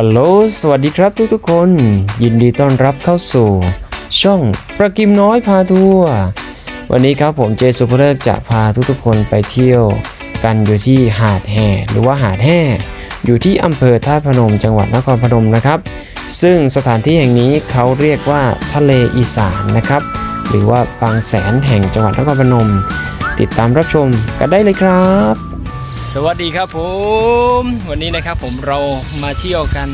ฮัลโหล สวัสดีครับทุกๆคน ยินดีต้อนรับเข้าสู่ ช่องประกิมน้อยพาทัวร์ วันนี้ครับผมเจสุภเลิกจะพาทุกๆคนไปเที่ยว กันอยู่ที่หาดแห่หรือว่าหาดแห่อยู่ที่อำเภอท่าพนมจังหวัดนครพนมนะครับ ซึ่งสถานที่แห่งนี้เขาเรียกว่าทะเลอีสานนะครับ หรือว่าบางแสนแห่งจังหวัดนครพนม ติดตามรับชมกันได้เลยครับ สวัสดีครับผม วันนี้นะครับผมเรามาเที่ยวกัน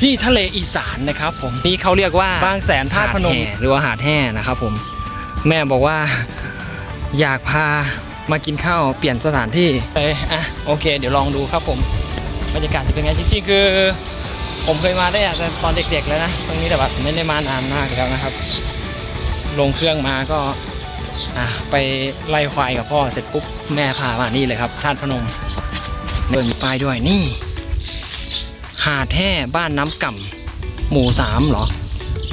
ที่ทะเลอีสานนะครับ ผมนี่เขาเรียกว่าบางแสนท่าตุพนมหรือว่าหาดแห่นะครับผมแม่บอกว่าอยากพามากินข้าวเปลี่ยนสถานที่เอ้ยอะโอเค เดี๋ยวลองดูครับผมบรรยากาศจะเป็นไงจริงๆคือ ผมเคยมาได้อะแต่ตอนเด็กๆแล้วนะตรงนี้แต่แบบไม่ได้มานานมากแล้วนะครับ ลงเครื่องมาก็ อะไปไล่ควายกับพ่อเสร็จปุ๊บแม่พามานี่เลยครับธาตุพนมเดินมีป้ายด้วยนี่ หาดแห่บ้านน้ำก่ำหมู่สามเหรอ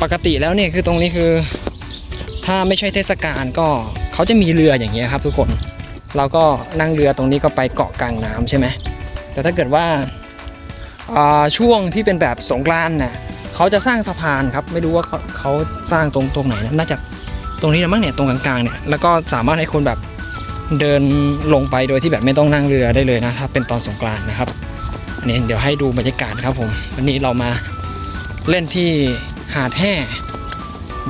ปกติแล้วเนี่ยคือตรงนี้คือ ถ้าไม่ใช่เทศกาลก็เขาจะมีเรืออย่างเงี้ยครับทุกคน เราก็นั่งเรือตรงนี้ก็ไปเกาะกลางน้ำใช่ไหมแต่ถ้าเกิดว่าอ่าช่วงที่เป็นแบบสงกรานต์น่ะเขาจะสร้างสะพานครับ ไม่รู้ว่าเขาเขาสร้างตรงตรงไหนนะน่าจะ ตรงนี้นะมั้งเนี่ยตรงกลางๆเนี่ยแล้วก็สามารถให้คนแบบเดินลงไปโดยที่แบบไม่ต้องนั่งเรือได้เลยนะถ้าเป็นตอนสงกรานต์นะครับอันนี่เดี๋ยวให้ดูบรรยากาศครับผมวันนี้เรามาเล่นที่หาดแห่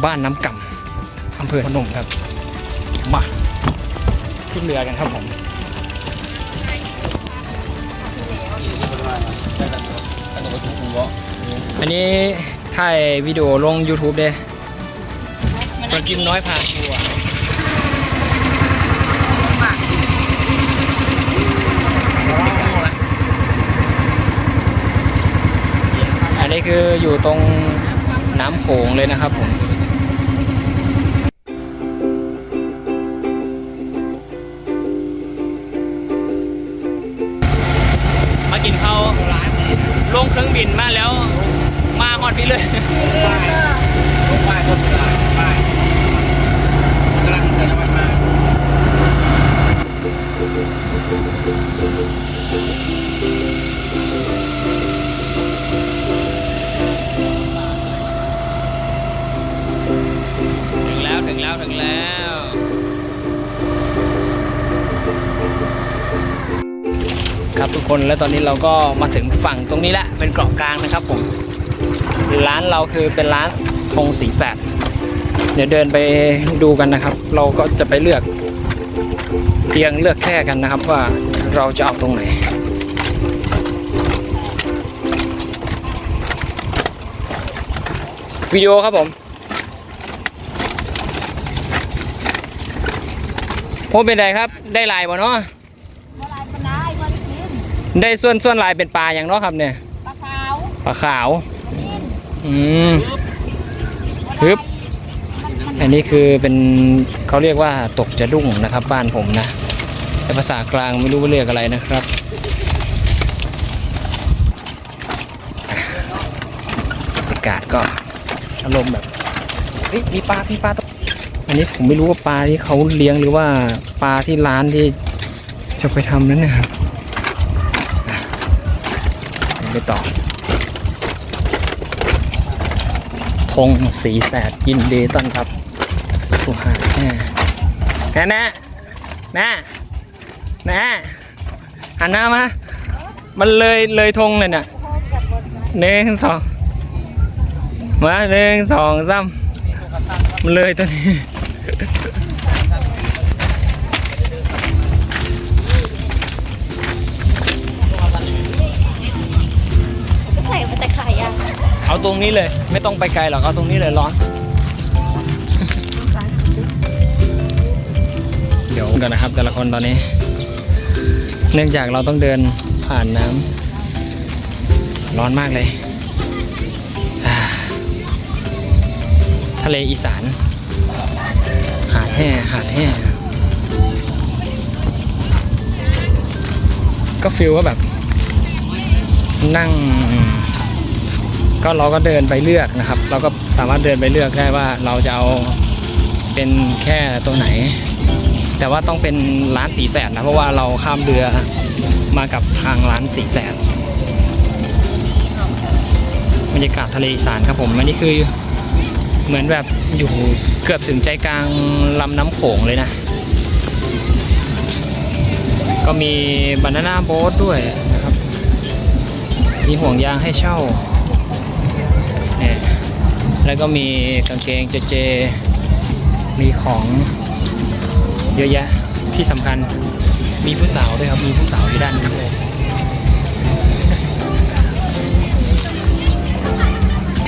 บ้านน้ำก่ำอำเภอพนมครับมาขึ้นเรือกันครับผมอันนี้ถ่ายวิดีโอลง YouTube เด้ มากินน้อยพาทัวร์อันนี้คืออยู่ตรงน้ำโขงเลยนะครับผมมากินข้าวลงเครื่องบินมาแล้ว มาฮอดพี่เลยป้ายคนตลาดป้ายกำลังเติมน้ำมันมา ถึงแล้วถึงแล้วถึงแล้วครับทุกคนแล้วตอนนี้เราก็มาถึงฝั่งตรงนี้แล้วเป็นเกาะกลางนะครับผมร้านเราคือเป็นร้านธงสีแสดเดี๋ยวเดินไปดูกันนะครับ เราก็จะไปเลือก เตียงเลือกแค่กันนะครับว่าเราจะเอาตรงไหน วิดีโอครับผมโอ้เป็นไรครับ ได้ลายบ่เนาะเมื่อไรปนายวันกินได้ส่วนส่วนลายเป็นปลาอย่างเนาะครับเนี่ย ปลาขาว ปลาขาวปลานิ่นอืมปลาฮึบมันมัน อันนี้คือเป็นเขาเรียกว่าตกจะดุ้งนะครับ บ้านผมนะแต่ภาษากลางไม่รู้ว่าเรียกอะไรนะครับบรรยากาศก็อารมณ์แบบมีปลา มีปลาตวอันนี้ผมไม่รู้ว่าปลาที่เขาเลี้ยงหรือว่าปลาที่ร้านที่จะไปทำนั้นนะครับไปต่อธงสีแสดยินดีต้อนรับ สู่หาแม่แม่แม่แม่หันหน้ามา มันเลยเลยธงเลยน่ะหนึ่งสองมาหนึ่งสองสามมันเลยตัวนี้ใส่มาแต่ไข่อะเอาตรงนี้เลย ไม่ต้องไปไกลหรอกเอาตรงนี้เลยร้อน เดี๋ยวกันนะครับ แต่ละคนตอนนี้ เนื่องจากเราต้องเดินผ่านน้ำร้อนมากเลยทะเลอีสาน หาดแห่หาดแห่ก็ฟิลว่าแบบ นั่ง ก็เราก็เดินไปเลือกนะครับ เราก็สามารถเดินไปเลือกได้ว่าเราจะเอาเป็นแค่ตัวไหน แต่ว่าต้องเป็นร้านสีแสดนะเพราะว่าเราข้ามเรือมากับทางร้านสีแสดบรรยากาศทะเลสานครับผมอันนี้คือเหมือนแบบอยู่เกือบถึงใจกลางลำน้ำโขงเลยนะ ก็มีบานาน่าโบ๊ทด้วยนะครับ มีห่วงยางให้เช่าเนี่ยแล้วก็มีกางเกงเจเจ มีของ เยอะแยะที่สำคัญมีผู้สาวด้วยครับ มีผู้สาวที่ด้านนี้ด้วย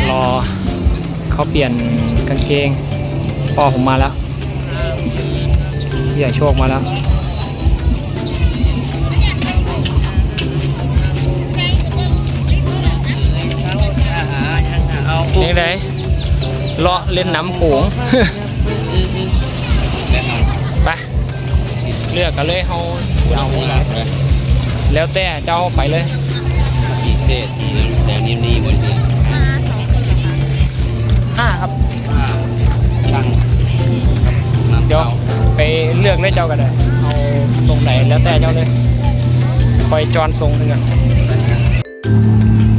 รอเขาเปลี่ยนกางเกงพ่อผมมาแล้วพี่ใหญ่โชคมาแล้วเอาเพลงไหนเลาะเล่นน้ำโขง เลือกกันเลยเขาเอาหลักเลยแล้วแต่เจ้าไปเลยสีเศษสีแดงนิ่มๆบนสีห้าครับช่างน้ำเดี๋ยวเต้าไปเลือกเลยเจ้ากันเลยเอาตรงไหนแล้วแต่เจ้าเลยคอยจอนทรงหนึ่งกัน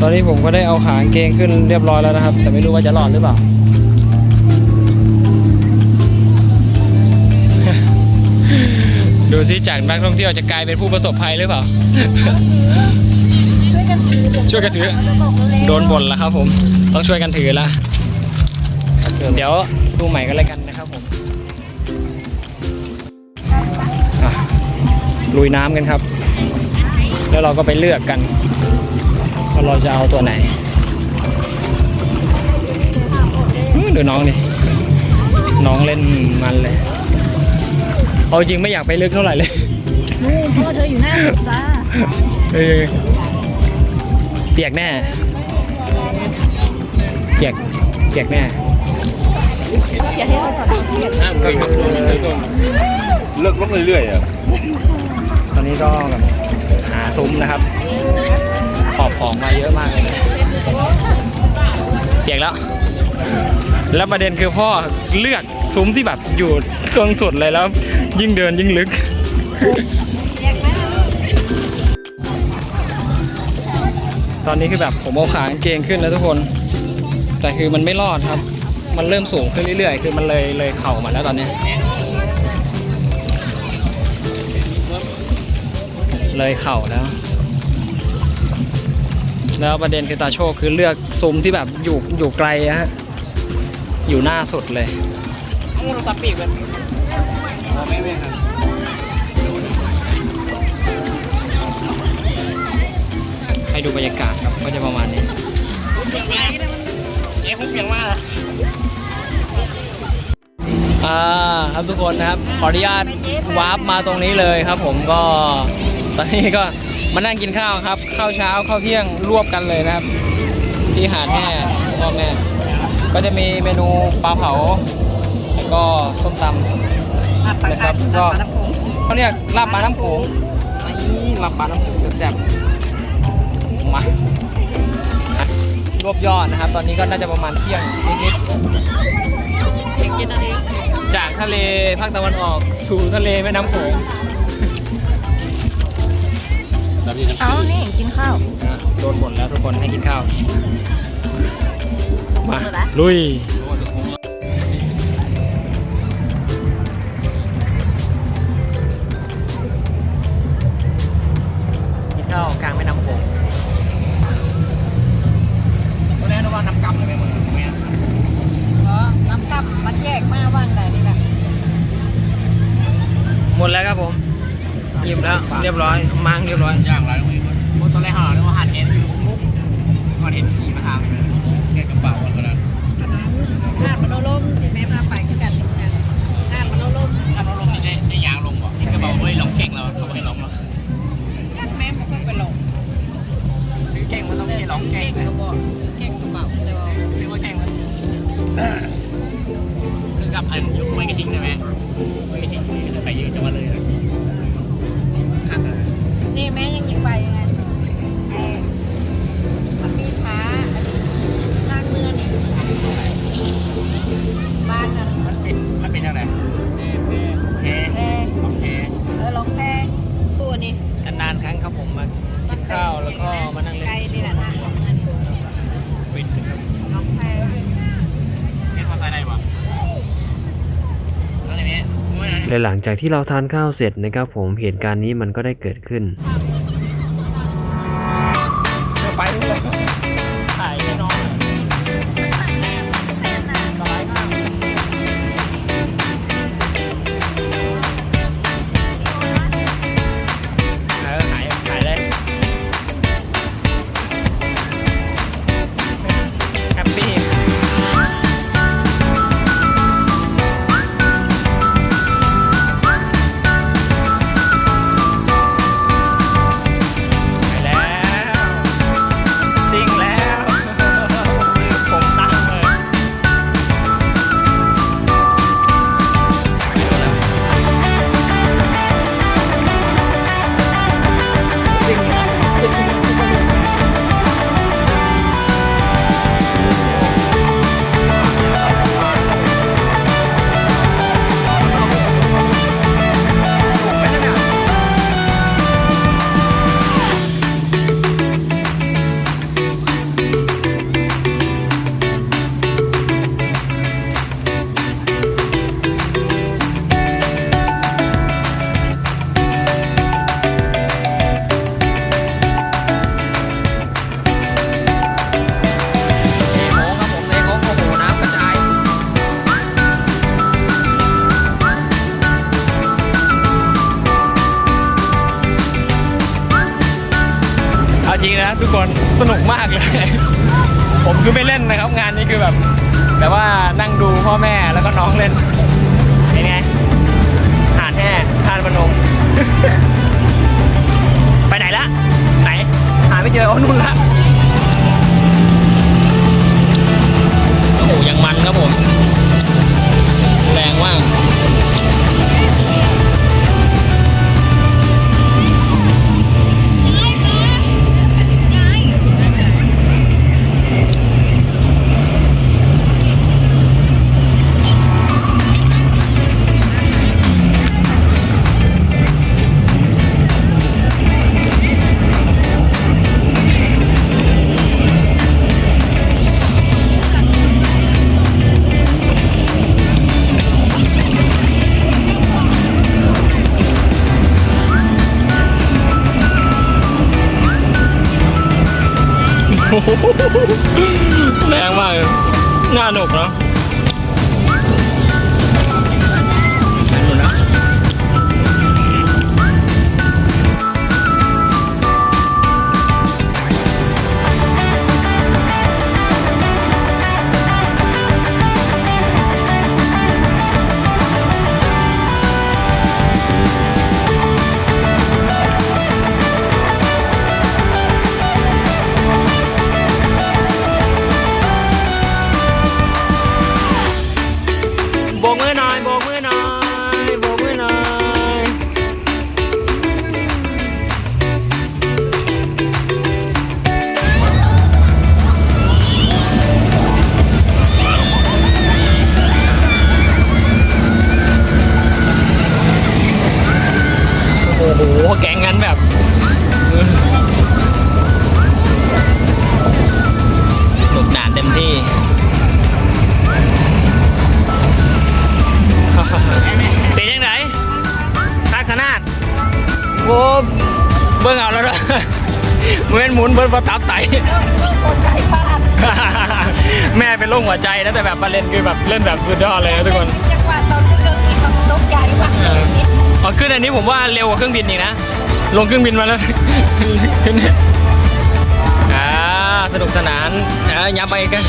ตอนนี้ผมก็ได้เอาขากางเกงขึ้นเรียบร้อยแล้วนะครับ แต่ไม่รู้ว่าจะรอดหรือเปล่า ดูซิจากนักท่องเที่ยวจะกลายเป็นผู้ประสบภัยหรือเปล่า ช่วยกันถือช่วยกันถือจะบอกเร็วโดนบ่นแล้วครับผม ต้องช่วยกันถือละเดี๋ยวดูใหม่กันเลยกันนะครับผมอะลุยน้ำกันครับ แล้วเราก็ไปเลือกกันว่าเราจะเอาตัวไหนอื้อดูน้องนี่น้องเล่นมันเลย เอาจริงไม่อยากไปลึกเท่าไหร่เลยนู่นพ่อเธออยู่หน้าสุดจ้าเออเปียกแน่ เปียก เปียกแน่ อย่าให้เขาสอนเรียนน้ำก็ขับลงเลยต้นเลิกลงเรื่อยๆอะตอนนี้ก็แบบหาซุ้มนะครับขอบของมาเยอะมากเลยนะเปียกแล้ว แล้วประเด็นคือพ่อเลือกซุ้มที่แบบอยู่ตรงสุดเลยแล้ว ยิ่งเดินยิ่งลึกตอนนี้คือแบบผมเอาขางเกงขึ้นแล้วทุกคน แต่คือมันไม่รอดครับ มันเริ่มสูงขึ้นเรื่อยๆ คือมันเลยเลยเข่ามาแล้วตอนนี้ เลยเข่าแล้ว แล้วประเด็นคือตาโชคคือเลือกซุ้มที่แบบอยู่อยู่ไกลอะฮะ อยู่หน้าสุดเลยเอาโทรศัพท์ปีกกันเอาไม่ไม่ครับให้ดูบรรยากาศครับก็จะประมาณนี้เอ๊ะผมเปลี่ยนว่าอ่าครับทุกคนนะครับ ขออนุญาตวาร์ปมาตรงนี้เลยครับ ผมก็ตอนนี้ก็มานั่งกินข้าวครับ ข้าวเช้าข้าวเที่ยงรวบกันเลยนะครับ ที่หาดแห่พ่อแม่ ก็จะมีเมนูปลาเผา แล้วก็ส้มตำนะครับ ก็เขาเรียกลาบปลาน้ำโขงนี่ลาบปลาน้ำโขงแซ่บๆมาอะรวบยอดนะครับ ตอนนี้ก็น่าจะประมาณเที่ยงนิดๆกินอะไรจากทะเลภาคตะวันออกสู่ทะเลแม่น้ำโขงแล้วนี่น้ำเอานี่กินข้าวนะโดนบ่นแล้วทุกคนให้กินข้าวมาหมด ละลุย กินข้าวกลางแม่น้ำโขงตอนแรกนึกว่าน้ำกำเลยไหมมึงแม่อ๋อน้ำกำมันแยกมาว่างไหนนี่แหละหมดแล้วครับผม อิ่มแล้ว เรียบร้อย มังเรียบร้อย ย่าง นี้นานครั้งครับผมมากินข้าวแล้วก็มานั่งเล่นไกลนี่แหละนะฟินครับน้องแพรเล่นภาษาไหนวะและหลังจากที่เราทานข้าวเสร็จนะครับผมเหตุการณ์นี้มันก็ได้เกิดขึ้น นะทุกคนสนุกมากเลย ผมคือไม่เล่นนะครับ งานนี้คือแบบแบบว่านั่งดูพ่อแม่แล้วก็น้องเล่นเป็นไงหาดแห่ทานพนมไปไหนละไหนหาไม่เจอโอ้นู่นละโอ้โหยังมันครับผม แรงมากหน่าหนุกเนาะ หมุนเบิ่งประทับไตคนไก่บ้านแม่เป็นโรคหัวใจนะแต่แบบมาเล่นคือแบบเล่นแบบสุดยอดเลยนะทุกคนจังหวะตอนจะเกิดมีความตกใจว่ะเอออ๋อขึ้นอันนี้ผมว่าเร็วกว่าเครื่องบินอีกนะ ลงเครื่องบินมาแล้ว ขึ้นอ่าสนุกสนานอ่ายับไปกัน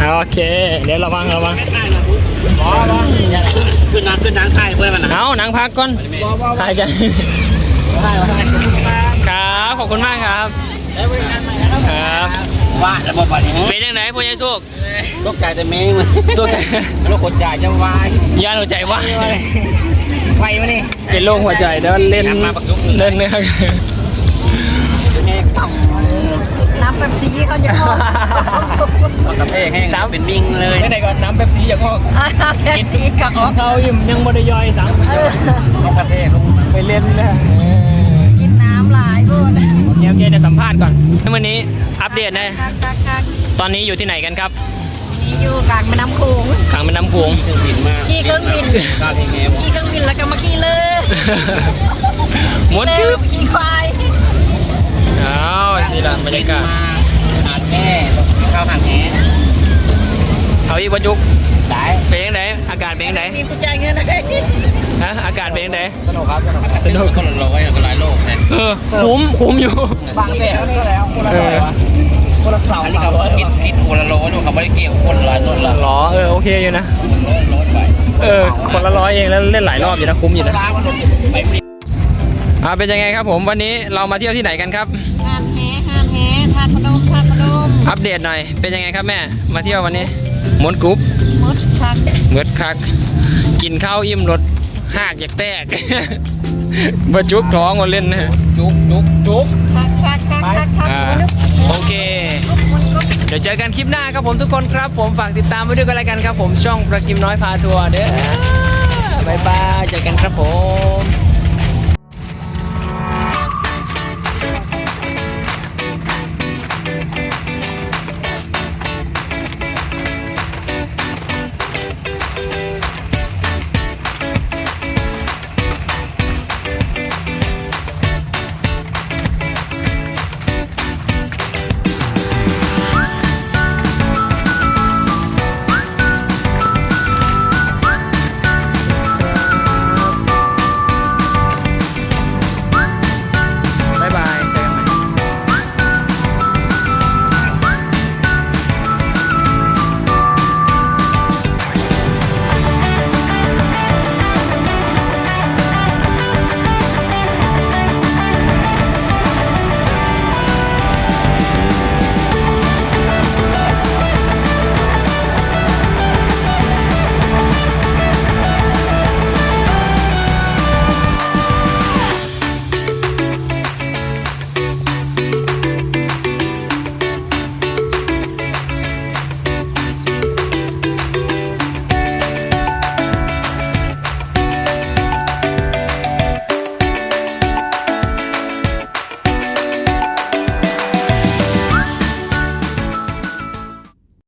โอเค เดี๋ยวระวังระวัง ขึ้นน้ำขึ้นน้ำไทยเพื่อนมันนะเอาหนังพักก่อนหายใจครับขอบคุณมากครับครับว่าระบบวันนี้เป็นยังไงพ่อใหญ่โชคตกใจแต่เมงมันตัวแกโรคกดใจจะวายยานหัวใจว่าไฟมานี่เป็นโรคหัวใจเดี๋ยวเล่นเล่นเนี่ยน้ำแบบซีเขาจะ แห้งน้ำเป็นมิงเลยไหนก่อนน้ำเป๊ปซี่อย่าพอกแบบซีกับกินข้าวอิ่มยังบ่ได้ย่อยสังกระเพกลงไปเล่นนะกินน้ำหลายพวกเดี๋ยวเกจะสัมภาษณ์ก่อนวันนี้อัปเดตนะคักคักคักตอนนี้อยู่ที่ไหนกันครับนี่อยู่กลางแม่น้ำโขงกลางแม่น้ำโขงเครื่องบินมากขี่เครื่องบินก้าวที่แง่ขี่เครื่องบินแล้วก็มาขี่เลยม้วนขี่กึเลยบขี่ควายอ้าวสิละบรรยากาศหาดแม่ข้าวหาดแห เอาอีกวันยุกได้เป็นยังไงอากาศเป็นยังไงมีผู้จ่ายเงินให้ฮะอากาศเป็นยังไงสนุกครับสนุกสนุกคนละร้อยก็หลายโลกแทนเออคุ้มคุ้มอยู่บางแสนก็แล้วคนละร้อยวะคนละเสาอันนี้เขาบอกกินกินคนละโลดูเขาไม่ได้เกี่ยวคนละคนละหรอเออโอเคอยู่นะร้อยร้อยไปเออคนละร้อยเองแล้วเล่นหลายรอบอยู่นะคุ้มอยู่นะล้างมันไปฟรีอ่าเป็นยังไงครับผมวันนี้เรามาเที่ยวที่ไหนกันครับหานแหหานแหทานพนมทานพนมอัปเดตหน่อยเป็นยังไงครับแม่มาเที่ยววันนี้ มวนกรุ๊ปมดคักเมือดคัก กินข้าวอิ่มรถหากอยากแตกบรจุกท้องมาเล่นนะจุกจุกจุกคักคักคักคักคักอ่ามนุษย์โอเคกุ๊บมันกุ๊บเดี๋ยวเจอกันคลิปหน้าครับผมทุกคนครับ ผมฝากติดตามไว้ด้วยกันแล้วกันครับ ผมช่องประกิมน้อยพาทัวร์เด้อบายบายเจอกันครับผม